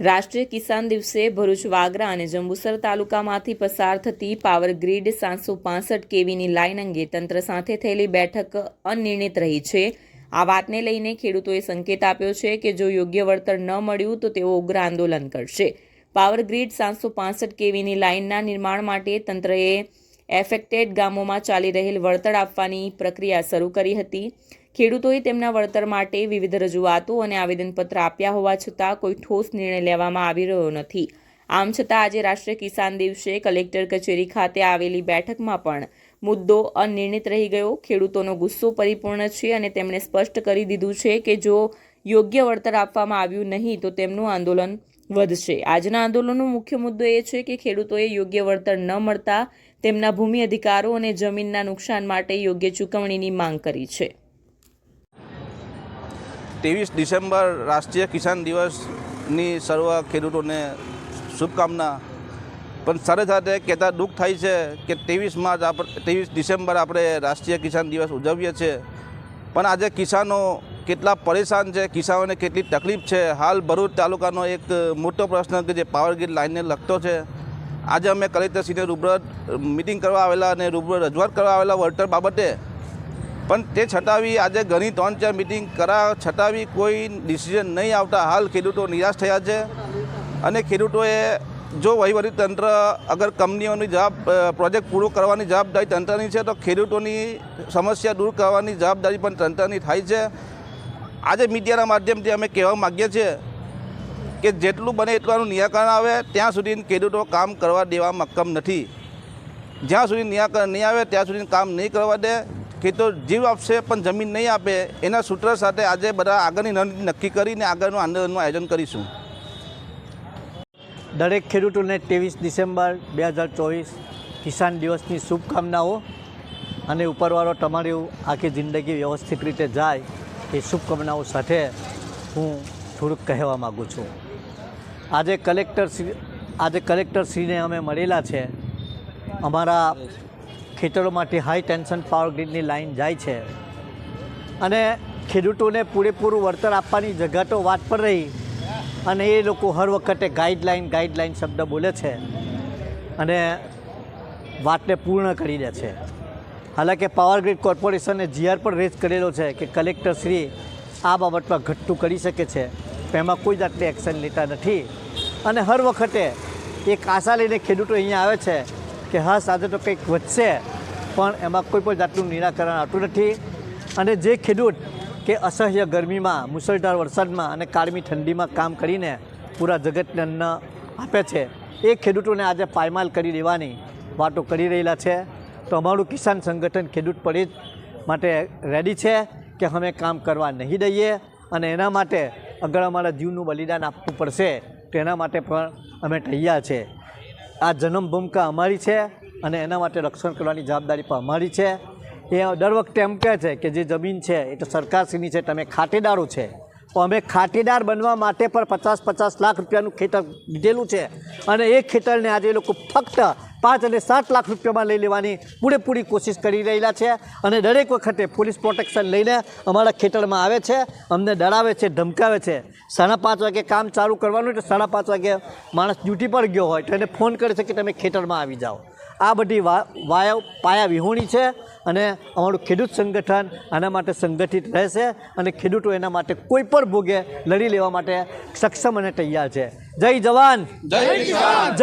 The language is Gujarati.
રાષ્ટ્રીય કિસાન દિવસે ભરૂચ વાગરા અને જંબુસર તાલુકામાંથી પસાર થતી પાવર ગ્રીડ સાતસો પાસઠ કેવીની લાઇન અંગે તંત્ર સાથે થયેલી બેઠક અનિર્ણિત રહી છે. આ વાતને લઈને ખેડૂતોએ સંકેત આપ્યો છે કે જો યોગ્ય વળતર ન મળ્યું તો તેઓ ઉગ્ર આંદોલન કરશે. પાવર ગ્રીડ સાતસો પાસઠ કેવીની લાઇનના નિર્માણ માટે તંત્રએ એફેક્ટેડ ગામોમાં ચાલી રહેલ વળતર આપવાની પ્રક્રિયા શરૂ કરી હતી. ખેડૂતોએ તેમના વળતર માટે વિવિધ રજૂઆતો અને આવેદનપત્ર આપ્યા હોવા છતાં કોઈ ઠોસ નિર્ણય લેવામાં આવી રહ્યો નથી. આમ છતાં આજે રાષ્ટ્રીય કિસાન દિવસે કલેક્ટર કચેરી ખાતે આવેલી બેઠકમાં પણ મુદ્દો અનિર્ણિત રહી ગયો. ખેડૂતોનો ગુસ્સો પરિપૂર્ણ છે અને તેમણે સ્પષ્ટ કરી દીધું છે કે જો યોગ્ય વળતર આપવામાં આવ્યું નહીં તો તેમનું આંદોલન વધશે. આજના આંદોલનનો મુખ્ય મુદ્દો એ છે કે ખેડૂતોએ યોગ્ય વળતર ન મળતા તેમના ભૂમિ અધિકારો અને જમીનના નુકસાન માટે યોગ્ય ચૂકવણીની માંગ કરી છે. ત્રેવીસ ડિસેમ્બર રાષ્ટ્રીય કિસાન દિવસની સર્વ ખેડૂતોને શુભકામના. પણ સાથે સાથે કહેતા દુઃખ થાય છે કે ત્રેવીસ માર્ચ આપણે, ત્રેવીસ ડિસેમ્બર આપણે રાષ્ટ્રીય કિસાન દિવસ ઉજવીએ છીએ. પણ આજે કિસાનો કેટલા પરેશાન છે, કિસાનોને કેટલી તકલીફ છે? હાલ ભરૂચ તાલુકાનો એક મોટો પ્રશ્ન કે જે પાવર ગ્રીડ લાઇનને લગતો છે. આજે અમે કલેક્ટરશ્રીને રૂબરૂ મિટિંગ કરવા આવેલા અને રૂબરૂ રજૂઆત કરવા આવેલા વળતર બાબતે પણ તે છતાં બી આજે ઘણી ત્રણ ચાર મિટિંગ કરા, છતાં બી કોઈ ડિસિઝન નહીં આવતા. હાલ ખેડૂતો નિરાશ થયા છે અને ખેડૂતોએ જો વહીવટી તંત્ર અગર કંપનીઓની જવાબ પ્રોજેક્ટ પૂરો કરવાની જવાબદારી તંત્રની છે, તો ખેડૂતોની સમસ્યા દૂર કરવાની જવાબદારી પણ તંત્રની થાય છે. આજે મીડિયાના માધ્યમથી અમે કહેવા માગીએ છીએ કે જેટલું બને એટલું નિરાકરણ આવે. ત્યાં સુધી ખેડૂતો કામ કરવા દેવા મક્કમ નથી. જ્યાં સુધી નિરાકરણ નહીં આવે, ત્યાં સુધી કામ નહીં કરવા દે. ખેડૂતો જીવ આપશે, પણ જમીન નહીં આપે. એના સૂત્ર સાથે આજે બધા આગળની રણનીતિ નક્કી કરીને આગળનું આંદોલનનું આયોજન કરીશું. દરેક ખેડૂતોને ત્રેવીસ ડિસેમ્બર બે હજાર ચોવીસ કિસાન દિવસની શુભકામનાઓ અને ઉપરવાળો તમારી આખી જિંદગી વ્યવસ્થિત રીતે જાય એ શુભકામનાઓ સાથે હું થોડુંક કહેવા માગું છું. આજે કલેક્ટર આજે કલેક્ટરશ્રીને અમે મળેલા છે. અમારા ખેતરોમાંથી હાઈ ટેન્શન પાવર ગ્રીડની લાઈન જાય છે. અને ખેડૂતોને પૂરેપૂરું વળતર આપવાની જગા તો વાત પર રહી અને એ લોકો હર વખતે ગાઈડલાઇન ગાઈડલાઇન શબ્દ બોલે છે અને વાતને પૂર્ણ કરી દે છે. હાલાકે પાવર ગ્રીડ કોર્પોરેશને જીઆર પણ રેસ કરેલો છે કે કલેક્ટર શ્રી આ બાબતમાં ઘટતું કરી શકે છે. એમાં કોઈ જાતની એક્શન લેતા નથી. અને હર વખતે એક આશા લઈને ખેડૂતો અહીંયા આવે છે કે હા, સાથે તો કંઈક વધશે, પણ એમાં કોઈ પણ જાતનું નિરાકરણ આવતું નથી. અને જે ખેડૂત કે અસહ્ય ગરમીમાં મુસળધાર વરસાદમાં અને કાળમી ઠંડીમાં કામ કરીને પૂરા જગતને અન્ન આપે છે, એ ખેડૂતોને આજે પાયમાલ કરી દેવાની વાતો કરી રહેલા છે. તો અમારું કિસાન સંગઠન ખેડૂત પડી માટે રેડી છે કે અમે કામ કરવા નહીં દઈએ અને એના માટે અગર અમારા જીવનું બલિદાન આપવું પડશે, તેના માટે પણ અમે તૈયાર છે. આ જન્મભૂમિકા અમારી છે અને એના માટે રક્ષણ કરવાની જવાબદારી પણ અમારી છે. એ દર વખતે એમ કહે છે કે જે જમીન છે એ તો સરકારશ્રીની છે, તમે ખાતેદારો છે. તો અમે ખાતેદાર બનવા માટે પણ પચાસ પચાસ લાખ રૂપિયાનું ખેતર લીધેલું છે. અને એ ખેતરને આજે એ લોકો ફક્ત પાંચ અને સાત લાખ રૂપિયામાં લઈ લેવાની પૂરેપૂરી કોશિશ કરી રહેલા છે અને દરેક વખતે પોલીસ પ્રોટેક્શન લઈને અમારા ખેતરમાં આવે છે, અમને ડરાવે છે, ધમકાવે છે. સાડા પાંચ વાગે કામ ચાલુ કરવાનું એટલે સાડા પાંચ વાગે માણસ ડ્યુટી પર ગયો હોય તો એને ફોન કરે છે કે તમે ખેતરમાં આવી જાઓ. આ બધી વાયા, પાયા વિહોણી છે અને અમારું ખેડૂત સંગઠન આના માટે સંગઠિત રહેશે અને ખેડૂતો એના માટે કોઈ પણ ભોગે લડી લેવા માટે સક્ષમ અને તૈયાર છે. જય જવાન! જય